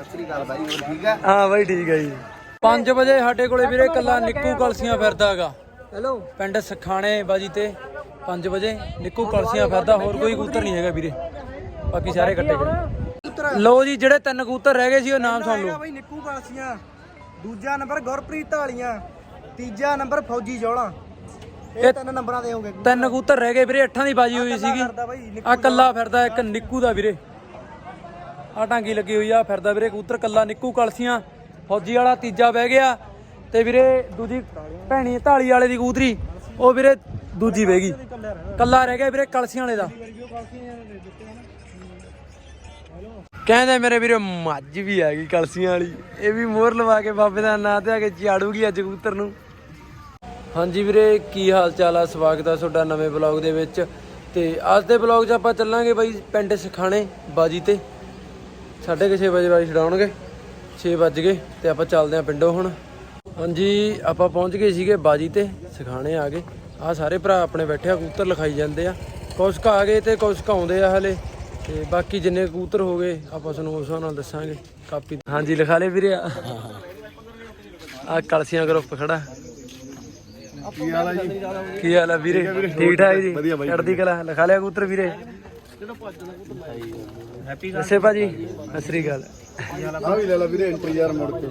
ਸਤਿ ਸ੍ਰੀ ਅਕਾਲ ਬਾਈ ਹੋਰ ਠੀਕ ਆ ਹਾਂ ਬਾਈ ਠੀਕ ਹੈ ਜੀ। 5 ਵਜੇ ਸਾਡੇ ਕੋਲੇ ਵੀਰੇ ਕੱਲਾ ਨਿੱਕੂ ਕਲਸੀਆਂ ਫਿਰਦਾਗਾ ਹੈਲੋ ਪਿੰਡ ਸਖਾਣੇ ਬਾਜੀ ਤੇ 5 ਵਜੇ ਨਿੱਕੂ ਕਲਸੀਆਂ ਫਿਰਦਾ ਹੋਰ ਕੋਈ ਕਬੂਤਰ ਨਹੀਂ ਹੈਗਾ ਵੀਰੇ। ਬਾਕੀ ਸਾਰੇ ਕੱਟੇ ਗਏ ਲਓ ਜੀ ਜਿਹੜੇ ਤਿੰਨ ਕਬੂਤਰ ਰਹਿ ਗਏ ਸੀ ਉਹ ਨਾਮ ਸੁਣ ਲਓ। ਬਾਈ ਨਿੱਕੂ ਕਾਲਸੀਆਂ। ਦੂਜਾ ਨੰਬਰ ਗੁਰਪ੍ਰੀਤ ਢਾਲੀਆਂ ਤੀਜਾ ਨੰਬਰ ਫੌਜੀ ਜੋਲਾ ਇਹ ਤਿੰਨ ਨੰਬਰਾਂ ਦੇ ਹੋਗੇ ਤਿੰਨ ਕਬੂਤਰ ਰਹਿ ਗਏ ਵੀਰੇ ਅੱਠਾਂ ਦੀ ਬਾਜੀ ਹੋਈ ਸੀਗੀ। ਆ ਕੱਲਾ ਫਿਰਦਾ ਇੱਕ ਨਿੱਕੂ ਦਾ ਵੀਰੇ। ਆ ਟਾਂਗੀ ਲੱਗੀ ਹੋਈ ਆ, ਫਿਰਦਾ ਵੀਰੇ ਕਬੂਤਰ ਕੱਲਾ, ਨਿੱਕੂ ਕਲਸੀਆਂ, ਫੌਜੀ ਵਾਲਾ ਤੀਜਾ ਬਹਿ ਗਿਆ ਤੇ ਵੀਰੇ ਦੂਜੀ ਭੈਣੀ ਢਾਲੀ ਵਾਲੇ ਦੀ ਕਬੂਤਰੀ, ਉਹ ਵੀਰੇ ਦੂਜੀ ਬਹਿ ਗਈ। ਕੱਲਾ ਰਹਿ ਗਿਆ ਵੀਰੇ ਕਲਸੀਆਂ ਵਾਲੇ ਦਾ। ਕਹਿੰਦੇ ਮੇਰੇ ਵੀਰੇ ਮੱਝ ਵੀ ਹੈਗੀ ਕਲਸੀਆਂ ਵਾਲੀ, ਇਹ ਵੀ ਮੋਹਰ ਲਵਾ ਕੇ ਬਾਬੇ ਦਾ ਨਾਂ ਤੇ ਆ ਕੇ ਚਾੜੂਗੀ ਅੱਜ ਕਬੂਤਰ ਨੂੰ। ਹਾਂਜੀ ਵੀਰੇ, ਕੀ ਹਾਲ ਚਾਲ ਆ? ਸਵਾਗਤ ਆ ਤੁਹਾਡਾ ਨਵੇਂ ਬਲੌਗ ਦੇ ਵਿੱਚ। ਤੇ ਅੱਜ ਦੇ ਬਲੌਗ 'ਚ ਆਪਾਂ ਚੱਲਾਂਗੇ ਬਾਈ ਪਿੰਡ ਸਖਾਣੇ ਬਾਜੀ ਤੇ। 6:30 ਵਜੇ ਬਾਈ ਛਡਾਉਣਗੇ 6 ਵੱਜ ਗਏ ਤੇ ਆਪਾਂ ਚੱਲਦੇ ਆਂ ਪਿੰਡੋਂ ਹੁਣ। ਹਾਂਜੀ ਆਪਾਂ ਪਹੁੰਚ ਗਏ ਸੀਗੇ ਬਾਜੀ ਤੇ ਸਖਾਣੇ ਆ ਗਏ। ਆ ਸਾਰੇ ਭਰਾ ਆਪਣੇ ਬੈਠੇ ਆ ਕਬੂਤਰ ਲਿਖਾਈ ਜਾਂਦੇ ਆ। ਕੁਛ ਕੁ ਆ ਗਏ ਤੇ ਕੁਛ ਕੁ ਆਉਂਦੇ ਆ ਹਲੇ। ਤੇ ਬਾਕੀ ਜਿੰਨੇ ਕਬੂਤਰ ਹੋ ਗਏ ਆਪਾਂ ਤੁਹਾਨੂੰ ਉਸ ਨਾਲ ਦੱਸਾਂਗੇ ਕਾਪੀ ਹਾਂਜੀ ਲਿਖਾ ਲਏ ਵੀਰੇ ਆ ਕਲਸੀਆਂ ਗਰੁੱਪ ਖੜਾ। ਕੀ ਹਾਲ ਆ ਜੀ? ਕੀ ਹਾਲ ਆ ਵੀਰੇ? ਠੀਕ ਠਾਕ ਜੀ? ਚੜ੍ਹਦੀ ਕਲਾ ਲਿਖਾ ਲਿਆ ਕਬੂਤਰ ਵੀਰੇ। ਹੈਪੀ ਦੱਸੇ ਭਾਜੀ ਸਤਿ ਸ੍ਰੀ ਅਕਾਲ। ਆ ਵੀ ਲੈ ਲੈ ਵੀਰੇ ਐਂਟਰੀ ਯਾਰ ਮੁੜ ਕੇ।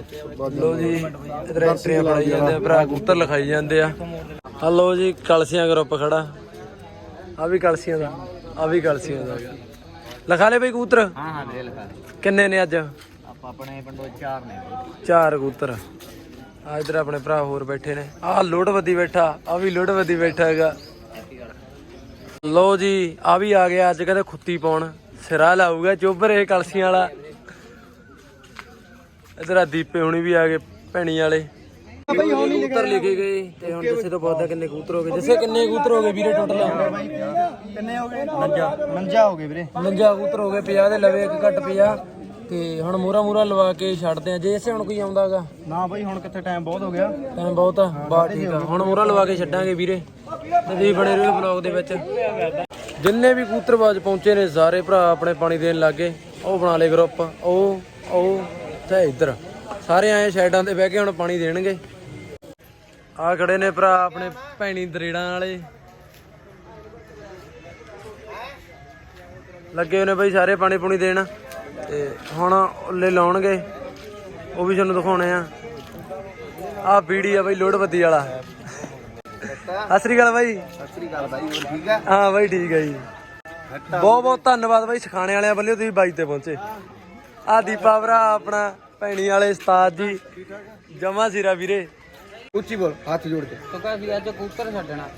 ਲੋ ਜੀ ਇਧਰ ਐਂਟਰੀਆਂ ਬਣਾਈ ਜਾਂਦੇ ਆ ਭਰਾ ਕਬੂਤਰ ਲਿਖਾਈ ਜਾਂਦੇ ਆ। ਹਲੋ ਜੀ ਕਲਸੀਆਂ ਗਰੁੱਪ ਖੜਾ। ਆ ਵੀ ਕਲਸੀਆਂ ਦਾ ਆ ਵੀ ਕਲਸੀਆਂ ਦਾ। ਲਿਖਾ ਲੈ ਬਈ ਕਬੂਤਰ। ਹਾਂ ਹਾਂ ਵੀਰੇ ਲਿਖਾ ਕਿੰਨੇ ਨੇ ਅੱਜ? ਆਪਾਂ ਆਪਣੇ ਪਿੰਡੋਂ ਚਾਰ ਨੇ ਚਾਰ ਕਬੂਤਰ। ਆ ਇਧਰ ਆਪਣੇ ਭਰਾ ਹੋਰ ਬੈਠੇ ਨੇ। ਆ ਲੋੜਵੱਦੀ ਬੈਠਾ ਆ ਵੀ ਲੋੜਵੱਦੀ ਬੈਠਾ ਹੈਗਾ। ਲੋ ਜੀ ਆ ਵੀ ਆ ਗਿਆ ਅੱਜ ਕਹਿੰਦੇ ਖੁੱਤੀ ਪਾਉਣ। ਸਿਰਾ ਲਾਊਗਾ ਚੋਬਰ ਇਹ ਕਲਸੀਆਂ ਵਾਲਾ। ਇਧਰ ਆ ਦੀਪੇ ਹੁਣੀ ਵੀ ਆ ਗਏ ਭੈਣੀ ਵਾਲੇ। ਕਬੂਤਰ ਲਿਖੇ ਗਏ ਤੇ ਹੁਣ ਜਿਸੇ ਤੋਂ ਬਹੁਤਾ ਕਿੰਨੇ ਕਬੂਤਰ ਹੋ ਗਏ। ਜਿਸੇ ਕਿੰਨੇ ਕਬੂਤਰ ਹੋ ਗਏ ਵੀਰੇ ਟੋਟਲ ਕਿੰਨੇ ਹੋ ਗਏ? ਨੰਜਾ। ਨੰਜਾ ਹੋ ਗਏ ਵੀਰੇ। 49 ਕਬੂਤਰ ਹੋ ਗਏ 50 ਦੇ ਲਵੇ ਇੱਕ ਘੱਟ 50 ਤੇ ਹੁਣ ਮੂਰਾ ਮੂਰਾ ਲਵਾ ਕੇ ਛੱਡਦੇ ਆ। ਜੇ ਇਸੇ ਹੁਣ ਕੋਈ ਆਉਂਦਾਗਾ ਨਾ ਬਾਈ ਹੁਣ ਕਿੱਥੇ ਟਾਈਮ ਬਹੁਤ ਹੋ ਗਿਆ। ਟਾਈਮ ਬਹੁਤ ਆ। ਬਾ ਠੀਕ ਆ। ਹੁਣ ਮੂਰਾ ਲਵਾ ਕੇ ਛੱਡਾਂਗੇ ਵੀਰੇ। ਤੁਸੀਂ ਬਣੇ ਰਹੋ ਬਲੌਗ ਦੇ ਵਿੱਚ। ਜਿੰਨੇ ਵੀ ਕੂਤਰਬਾਜ਼ ਪਹੁੰਚੇ ਨੇ ਸਾਰੇ ਭਰਾ ਆਪਣੇ ਪਾਣੀ ਦੇਣ ਲੱਗੇ। ਉਹ ਬਣਾ ਲਏ ਗਰੁੱਪ ਉਹ ਉਹ ਤੇ ਇੱਧਰ। ਸਾਰੇ ਆਏ ਸਾਈਡਾਂ ਤੇ ਬਹਿ ਕੇ ਹੁਣ ਪਾਣੀ ਦੇਣਗੇ। ਆ ਖੜੇ ਨੇ ਭਰਾ ਆਪਣੇ ਭੈਣੀ ਦਰੇੜਾਂ ਵਾਲੇ। ਲੱਗੇ ਹੋਏ ਨੇ ਬਈ ਸਾਰੇ ਪਾਣੀ ਪੂਣੀ ਦੇਣ। ਤੇ ਹੁਣ ਉੱਲੇ ਲਾਉਣਗੇ। ਉਹ ਵੀ ਤੁਹਾਨੂੰ ਦਿਖਾਉਣੇ ਆ। ਆ ਬੀੜੀ ਆ ਬਈ ਲੋੜਵੱਦੀ ਵਾਲਾ। ਸਤਿ ਸ੍ਰੀ ਅਕਾਲ ਬਾਈ। ਸਤਿ ਸ੍ਰੀ ਅਕਾਲ ਬਾਈ ਹੋਰ ਠੀਕ ਆ? ਹਾਂ ਬਾਈ ਠੀਕ ਹੈ ਜੀ। ਬਹੁਤ ਬਹੁਤ ਧੰਨਵਾਦ ਬਾਈ ਸਿਖਾਣੇ ਵਾਲਿਆਂ ਵੱਲੋਂ ਤੁਸੀਂ ਬਾਈ ਤੇ ਪਹੁੰਚੇ। ਆ ਦੀਪਾ ਭਰਾ ਆਪਣਾ ਭੈਣੀ ਵਾਲੇ ਉਸਤਾਦ ਜੀ। ਜਮਾ ਸਿਰਾ ਵੀਰੇ। ਉੱਚੀ ਬੋਲ ਹੱਥ ਜੋੜ ਕੇ। ਤੂੰ ਕਹ ਵੀ ਅੱਜ ਕਬੂਤਰ ਛੱਡਣਾ।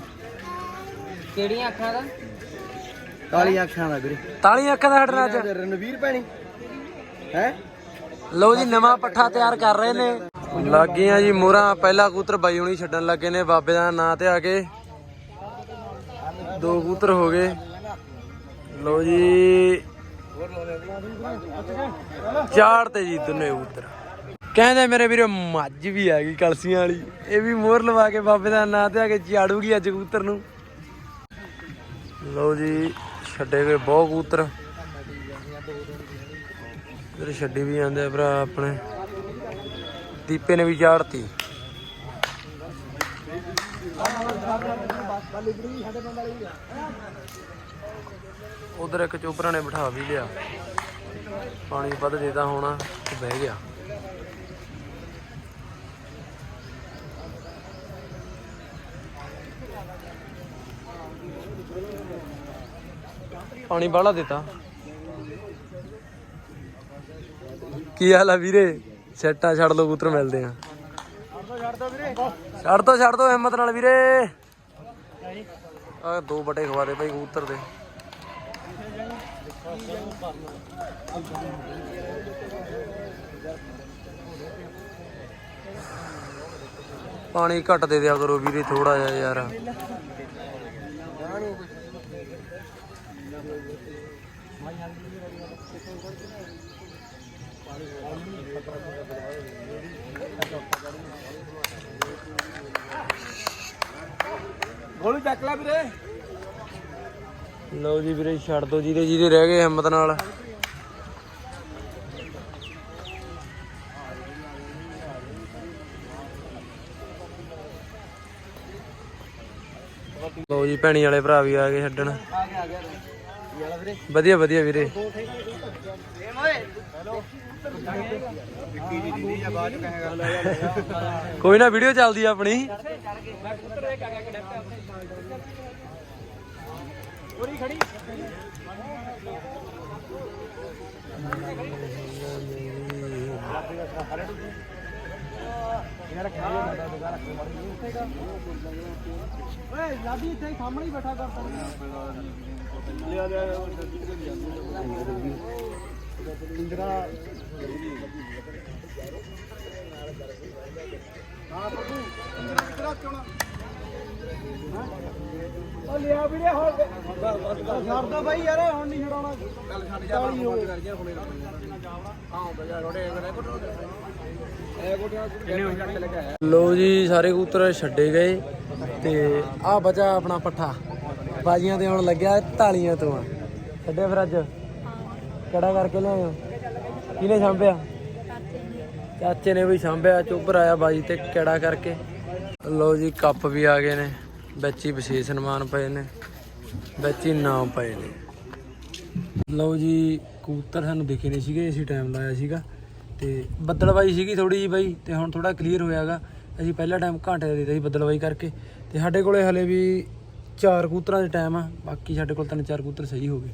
ਕਿਹੜੀਆਂ ਅੱਖਾਂ ਦਾ? ਕਾਲੀਆਂ ਅੱਖਾਂ ਦਾ ਵੀਰੇ। ਤਾਲੀਆਂ ਅੱਖਾਂ ਦਾ ਹਟਣਾ ਅੱਜ ਰਣਵੀਰ ਭੈਣੀ? ਹੈ? ਲਓ ਜੀ ਨਵਾਂ ਪੱਠਾ ਤਿਆਰ ਕਰ ਰਹੇ ਨੇ। ਲੱਗੀਆਂ ਜੀ, ਮੋਹਰਾਂ, ਪਹਿਲਾ ਕੂਤਰ ਬਾਈ ਹੁਣੀ ਛੱਡਣ ਲੱਗੇ ਨੇ, ਬਾਬੇ ਦਾ ਨਾਂ ਤੇ ਆ ਕੇ ਦੋ ਕਬੂਤਰ ਹੋ ਗਏ। ਲਓ ਜੀ, ਚਾਰ ਤੇ ਜੀ ਦੋਨੇ ਕਬੂਤਰ। ਕਹਿੰਦੇ ਮੇਰੇ ਵੀਰੇ, ਮੱਝ ਵੀ ਆ ਗਈ ਕਲਸੀਆਂ ਵਾਲੀ। ਇਹ ਵੀ ਮੋਹਰ ਲਵਾ ਕੇ ਬਾਬੇ ਦਾ ਨਾਂ ਤੇ ਆ ਕੇ ਚਾੜੂਗੀ ਅੱਜ ਕਬੂਤਰ ਨੂੰ। ਲਓ ਜੀ, ਛੱਡੇ ਗਏ ਬਹੁਤ ਕਬੂਤਰ। ਇਧਰ ਛੱਡੀ ਵੀ ਜਾਂਦੇ ਭਰਾ ਆਪਣੇ। ਦੀਪੇ ਨੇ ਵੀ ਚਾੜਤੀ ਉਧਰ ਇੱਕ ਚੋਪਰਾ ਨੇ ਬਿਠਾ ਵੀ ਲਿਆ। ਪਾਣੀ ਵੱਧ ਦੇਦਾ ਹੋਣਾ ਤੇ ਬਹਿ ਗਿਆ। ਪਾਣੀ ਬਾਹਲਾ ਦਿੱਤਾ ਕੀ ਹਾਲ ਆ ਵੀਰੇ? ਸੈੱਟਾਂ ਛੱਡ ਲੋ ਕਬੂਤਰ ਮਿਲਦੇ ਆ। ਛੱਡ ਦੋ ਛੱਡ ਦੋ ਹਿੰਮਤ ਨਾਲ ਵੀਰੇ। ਆ ਦੋ ਬਟੇ ਖਵਾ ਦੇ ਭਾਈ ਕਬੂਤਰ ਦੇ। ਪਾਣੀ ਘੱਟ ਦੇ ਦਿਆ ਕਰੋ ਵੀਰੇ ਥੋੜਾ ਜਿਹਾ ਯਾਰ। ਗੋਲੂ ਚੱਕ ਲੈ ਵੀਰੇ। ਲਓ ਜੀ ਵੀਰੇ ਛੱਡ ਦੋ ਜਿਹਦੇ ਦੇ ਰਹਿ ਗਏ ਹਿੰਮਤ ਨਾਲ। ਲਓ ਜੀ ਭੈਣੀ ਵਾਲੇ ਭਰਾ ਵੀ ਆ ਗਏ ਛੱਡਣ। ਵਧੀਆ ਵਧੀਆ ਵੀਰੇ। ਕੋਈ ਨਾ ਵੀਡੀਓ ਚੱਲਦੀ ਆ ਆਪਣੀ। ਓਏ, ਲਾਡੀ ਇੱਥੇ ਸਾਹਮਣੇ ਹੀ ਬੈਠਾ ਕਰਦਾ ਲਿਆ ਇੰਦਰਾ ਹਾਂ ਬੱਬੂ ਇੰਦਰਾ ਚੋਣਾ ਉਹ ਲਿਆ ਵੀਰੇ ਹੁਣ ਛੱਡ ਦੋ ਬਾਈ ਯਾਰ ਹੁਣ ਨਹੀਂ ਛਡਾਉਣਾ ਕੱਲ ਛੱਡ ਜਾ ਬੰਦ ਕਰ ਗਿਆ ਹੁਣੇ ਹਾਂ ਬਜਾ ਰੋੜੇ ਇਹ ਗੋਟਿਆ ਲੋ ਜੀ ਸਾਰੇ ਕਬੂਤਰ ਛੱਡੇ ਗਏ ਤੇ ਆ ਬਚਾ ਆਪਣਾ ਪੱਠਾ। ਬਾਜੀਆਂ ਤੇ ਹੁਣ ਲੱਗਿਆ ਢਾਲੀਆਂ ਤੋਂ ਆ। ਛੱਡਿਆ ਫਿਰ ਅੱਜ? ਕਿਹੜਾ ਕਰਕੇ ਲਿਆਇਓ ਕਿਹਨੇ ਸਾਂਭਿਆ? ਚਾਚੇ ਨੇ। ਵੀ ਸਾਂਭਿਆ ਚੋਬਰ ਆਇਆ ਬਾਜੀ ਤੇ ਕਿਹੜਾ ਕਰਕੇ? ਲੋ ਜੀ ਕੱਪ ਵੀ ਆ ਗਏ ਨੇ। ਵਿੱਚ ਹੀ ਵਿਸ਼ੇਸ਼ ਸਨਮਾਨ ਪਏ ਨੇ। ਵਿੱਚ ਹੀ ਨਾਮ ਪਏ ਨੇ। ਲਓ ਜੀ ਕਬੂਤਰ ਸਾਨੂੰ ਦਿਖੇ ਨਹੀਂ ਸੀਗੇ ਅਸੀਂ ਟਾਈਮ ਲਾਇਆ ਸੀਗਾ। ਤੇ ਬੱਦਲਵਾਈ ਸੀਗੀ ਥੋੜੀ ਜੀ ਬਾਈ ਤੇ ਹੁਣ ਥੋੜਾ ਕਲੀਅਰ ਹੋਇਆਗਾ। ਅਸੀਂ ਪਹਿਲਾ ਟਾਈਮ ਘੰਟੇ ਦਾ ਦਿੱਤਾ ਸੀ ਬੱਦਲਵਾਈ ਕਰਕੇ। ਤੇ ਸਾਡੇ ਕੋਲੇ ਹਲੇ ਵੀ ਚਾਰ ਕੂਤਰਾਂ ਦੇ ਟਾਈਮ ਆ, ਬਾਕੀ ਸਾਡੇ ਕੋਲ ਤਿੰਨ ਚਾਰ ਕੂਤਰ ਸਹੀ ਹੋ ਗਏ।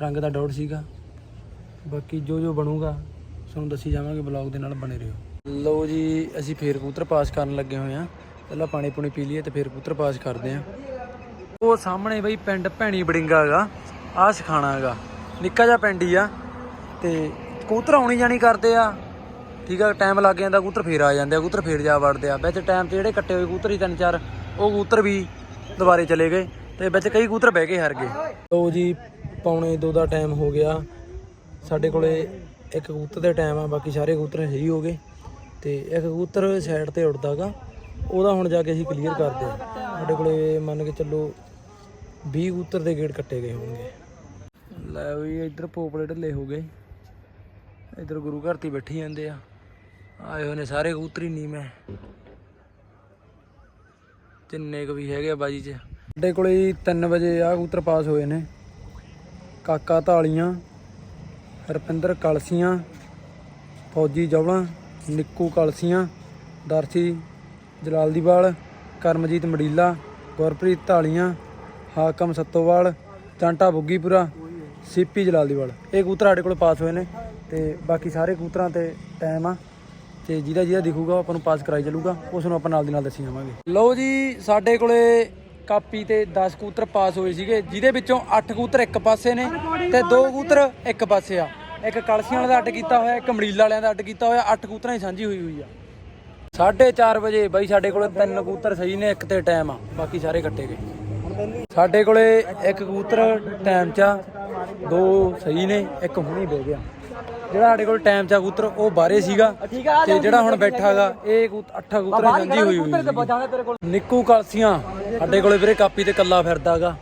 ਰੰਗ ਦਾ ਡਾਊਟ ਸੀਗਾ। ਬਾਕੀ ਜੋ ਜੋ ਬਣੂਗਾ, ਤੁਹਾਨੂੰ ਦੱਸੀ ਜਾਵਾਂਗੇ ਬਲੌਗ ਦੇ ਨਾਲ ਬਣੇ ਰਹੋ। ਲਓ ਜੀ, ਅਸੀਂ ਫੇਰ ਕੂਤਰ ਪਾਸ ਕਰਨ ਲੱਗੇ ਹੋਏ ਆ ਪਹਿਲਾਂ ਪਾਣੀ ਪੂਣੀ ਪੀ ਲਈਏ ਤੇ ਫੇਰ ਕੂਤਰ ਪਾਸ ਕਰਦੇ ਆ ਉਹ ਸਾਹਮਣੇ ਬਈ ਪਿੰਡ ਭੈਣੀ ਬੜਿੰਗਾ ਹੈਗਾ ਆ ਸਿਖਾਣਾ ਹੈਗਾ ਨਿੱਕਾ ਜਿਹਾ ਪਿੰਡ ਹੀ ਆ। ਤੇ ਕੂਤਰ ਆਉਣੀ ਜਾਣੀ ਕਰਦੇ ਆ। ਠੀਕ ਆ ਟਾਈਮ ਲੱਗ ਜਾਂਦਾ, ਕਬੂਤਰ ਫੇਰ ਆ ਜਾਂਦੇ ਆ, ਕਬੂਤਰ ਫੇਰ ਜਾ ਵੜਦੇ ਆ। ਵਿੱਚ ਟਾਈਮ ਤੇ ਜਿਹੜੇ ਕੱਟੇ ਹੋਏ ਕੂਤਰ ਹੀ ਤਿੰਨ ਚਾਰ, ਉਹ ਕੂਤਰ ਵੀ ਦੁਬਾਰੇ ਚਲੇ ਗਏ ਤੇ ਵਿੱਚ ਕਈ ਕਬੂਤਰ ਬਹਿ ਕੇ ਹਾਰ ਗਏ। ਲੋ ਜੀ ਪੌਣੇ 2 ਦਾ ਟਾਈਮ ਹੋ ਗਿਆ। ਸਾਡੇ ਕੋਲੇ ਇੱਕ ਕਬੂਤਰ ਦੇ ਟਾਈਮ ਆ ਬਾਕੀ ਸਾਰੇ ਕਬੂਤਰ ਸਹੀ ਹੋ ਗਏ। ਤੇ ਇੱਕ ਕਬੂਤਰ ਸਾਈਡ ਤੇ ਉੱਡਦਾਗਾ ਉਹਦਾ ਹੁਣ ਜਾ ਕੇ ਅਸੀਂ ਕਲੀਅਰ ਕਰਦੇ ਆ ਸਾਡੇ ਕੋਲੇ ਮੰਨ ਕੇ ਚੱਲੋ 20 ਕਬੂਤਰ ਦੇ ਗੇੜ ਕੱਟੇ ਗਏ ਹੋਣਗੇ। ਲੈ ਵੀ ਇੱਧਰ ਪੋਪਲੇ ਢੱਲੇ ਹੋ ਗਏ। ਇੱਧਰ ਗੁਰੂ ਘਰ ਤੇ ਬੈਠੀ ਜਾਂਦੇ ਆ। ਆਏ ਹੋਏ ਨੇ ਸਾਰੇ ਕਬੂਤਰੀ ਨੀਵੇਂ। ਤਿੰਨੇ ਕੁ ਵੀ ਹੈਗੇ ਆ ਬਾਜੀ 'ਚ। ਸਾਡੇ ਕੋਲੇ 3 ਵਜੇ ਆ ਕਬੂਤਰ ਪਾਸ ਹੋਏ ਨੇ। ਕਾਕਾ ਧਾਲੀਆਂ ਰਪਿੰਦਰ ਕਲਸੀਆਂ, ਫੌਜੀ ਜਵਲਾਂ, ਨਿੱਕੂ ਕਲਸੀਆਂ, ਦਰਸ਼ੀ ਜਲਾਲਦੀਵਾਲ, ਕਰਮਜੀਤ ਮੜੀਲਾ, ਗੁਰਪ੍ਰੀਤ ਢਾਲੀਆਂ ਹਾਕਮ ਸੱਤੋਵਾਲ ਚਾਂਟਾ ਬੁੱਗੀਪੁਰਾ, ਸੀਪੀ ਜਲਾਲਦੀਵਾਲ। ਇਹ ਕਬੂਤਰ ਸਾਡੇ ਕੋਲ ਪਾਸ ਹੋਏ ਨੇ ਤੇ ਬਾਕੀ ਸਾਰੇ ਕਬੂਤਰਾਂ ਤੇ ਟਾਈਮ ਆ। ਤੇ ਜਿਹਦਾ ਜਿਹਦਾ ਦਿਖੂਗਾ, ਆਪਾਂ ਨੂੰ ਪਾਸ ਕਰਾਈ ਚੱਲੂਗਾ, ਉਸ ਨੂੰ ਆਪਾਂ ਨਾਲ ਦੀ ਨਾਲ ਦੱਸੀ ਜਾਵਾਂਗੇ। ਲਓ ਜੀ, ਸਾਡੇ ਕੋਲੇ ਕਾਪੀ ਤੇ 10 ਕੂਤਰ ਪਾਸ ਹੋਏ ਸੀਗੇ, ਜਿਹਦੇ ਵਿੱਚੋਂ 8 ਕੂਤਰ ਇੱਕ ਪਾਸੇ ਨੇ ਤੇ 2 ਕੂਤਰ ਇੱਕ ਪਾਸੇ ਆ। ਇੱਕ ਕਲਸੀਆਂ ਵਾਲਿਆਂ ਦਾ ਅੱਡ ਕੀਤਾ ਹੋਇਆ, ਇੱਕ ਮੜੀਲਾ ਵਾਲਿਆਂ ਦਾ ਅੱਡ ਕੀਤਾ ਹੋਇਆ 8 ਕੂਤਰਾਂ ਦੀ ਸਾਂਝੀ ਹੋਈ ਹੋਈ ਆ। 4:30 ਵਜੇ, ਬਾਈ, ਸਾਡੇ ਕੋਲੇ ਤਿੰਨ ਕੂਤਰ ਸਹੀ ਨੇ, ਇੱਕ ਤੇ ਟਾਈਮ ਆ, ਬਾਕੀ ਸਾਰੇ ਕੱਟੇ ਗਏ। ਸਾਡੇ ਕੋਲੇ ਇੱਕ ਕਬੂਤਰ ਟਾਈਮ 'ਚ ਆ, ਦੋ ਸਹੀ ਨੇ, ਇੱਕ ਹੁਣੀ ਬਹਿ ਗਿਆ। ਜਿਹੜਾ ਸਾਡੇ ਕੋਲ ਟਾਈਮ 'ਚ ਕਬੂਤਰ ਉਹ ਬਾਹਰੇ ਸੀਗਾ ਤੇ ਜਿਹੜਾ ਹੁਣ ਬੈਠਾਗਾ ਇਹ ਅੱਠਾ ਕਬੂਤਰਾਂ ਦੀ ਸਾਂਝੀ ਹੋਈ ਹੋਈ ਨਿੱਕੂ ਕਲਸੀਆਂ ਸਾਡੇ ਕੋਲੇ ਵੀਰੇ ਕਾਪੀ ਤੇ ਕੱਲਾ ਫਿਰਦਾਗਾ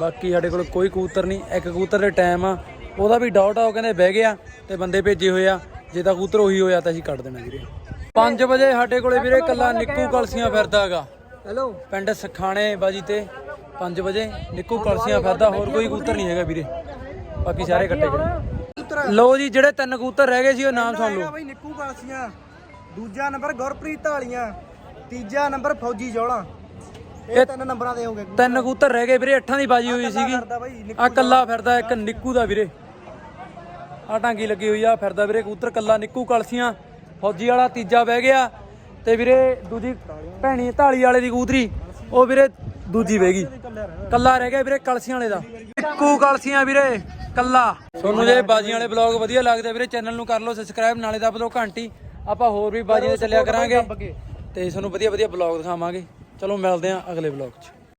ਬਾਕੀ ਸਾਡੇ ਕੋਲ ਕੋਈ ਕਬੂਤਰ ਨਹੀਂ ਇੱਕ ਕਬੂਤਰ ਦੇ ਟਾਈਮ ਆ ਉਹਦਾ ਵੀ ਡਾਊਟ ਆ ਉਹ ਕਹਿੰਦੇ ਬਹਿ ਗਿਆ ਤੇ ਬੰਦੇ ਭੇਜੇ ਹੋਏ ਆ ਜੇ ਤਾਂ ਕਬੂਤਰ ਉਹੀ ਹੋਇਆ ਤਾਂ ਅਸੀਂ ਕੱਢ ਦੇਣਾ ਵੀਰੇ। 5 ਵਜੇ ਸਾਡੇ ਕੋਲੇ ਵੀਰੇ ਕੱਲਾ ਨਿੱਕੂ ਕਲਸੀਆਂ ਫਿਰਦਾਗਾ ਹੈਲੋ। ਪਿੰਡ ਸਖਾਣੇ ਬਾਜੀ ਤੇ 5 ਵਜੇ ਨਿੱਕੂ ਕਲਸੀਆਂ ਫਿਰਦਾ ਹੋਰ ਕੋਈ ਕਬੂਤਰ ਨਹੀਂ ਹੈਗਾ ਵੀਰੇ। ਬਾਕੀ ਸਾਰੇ ਕੱਟੇ ਲਓ ਜੀ ਜਿਹੜੇ ਤਿੰਨ ਕਬੂਤਰ ਰਹਿ ਗਏ ਸੀ ਉਹ ਨਾਮ ਸੁਣ ਲਓ ਬਈ ਨਿੱਕੂ ਕਾਲਸੀਆਂ ਦੂਜਾ ਨੰਬਰ ਗੁਰਪ੍ਰੀਤ ਢਾਲੀਆਂ ਤੀਜਾ ਨੰਬਰ ਫੌਜੀ ਜੌਲਾ ਇਹ ਤਿੰਨ ਨੰਬਰਾਂ ਦੇ ਹੋਗੇ ਤਿੰਨ ਕਬੂਤਰ ਰਹਿ ਗਏ ਵੀਰੇ ਅੱਠਾਂ ਦੀ ਬਾਜੀ ਹੋਈ ਸੀਗੀ। ਆ ਕੱਲਾ ਫਿਰਦਾ ਇੱਕ ਨਿੱਕੂ ਦਾ ਵੀਰੇ। ਆ ਟਾਂਗੀ ਲੱਗੀ ਹੋਈ ਆ ਫਿਰਦਾ ਵੀਰੇ ਕਬੂਤਰ ਕੱਲਾ ਨਿੱਕੂ ਕਲਸੀਆਂ ਫੌਜੀ ਵਾਲਾ ਤੀਜਾ ਬਹਿ ਗਿਆ। ਤੇ ਵੀਰੇ ਦੂਜੀ ਭੈਣੀ ਢਾਲੀ ਵਾਲੇ ਦੀ ਕਬੂਤਰੀ ਉਹ ਵੀਰੇ ਦੂਜੀ ਬਹਿ ਗਈ। ਕੱਲਾ ਰਹਿ ਗਿਆ ਵੀਰੇ ਕਲਸੀਆਂ ਵਾਲੇ ਦਾ। ਨਿੱਕੂ ਕਲਸੀਆਂ ਵੀਰੇ। ਕੱਲਾ। ਤੁਹਾਨੂੰ ਜੇ ਬਾਜੀਆਂ ਵਾਲੇ ਬਲੌਗ ਵਧੀਆ ਲੱਗਦੇ ਵੀਰੇ ਚੈਨਲ ਨੂੰ ਕਰ ਲਓ ਸਬਸਕ੍ਰਾਈਬ ਨਾਲੇ ਦੱਬ ਦਿਓ ਘੰਟੀ। ਆਪਾਂ ਹੋਰ ਵੀ ਬਾਜੀ ਤੇ ਚੱਲਿਆ ਕਰਾਂਗੇ। ਤੇ ਤੁਹਾਨੂੰ ਵਧੀਆ ਵਧੀਆ ਬਲੌਗ ਦਿਖਾਵਾਂਗੇ। ਚਲੋ ਮਿਲਦੇ ਆਂ ਅਗਲੇ ਬਲੌਗ 'ਚ।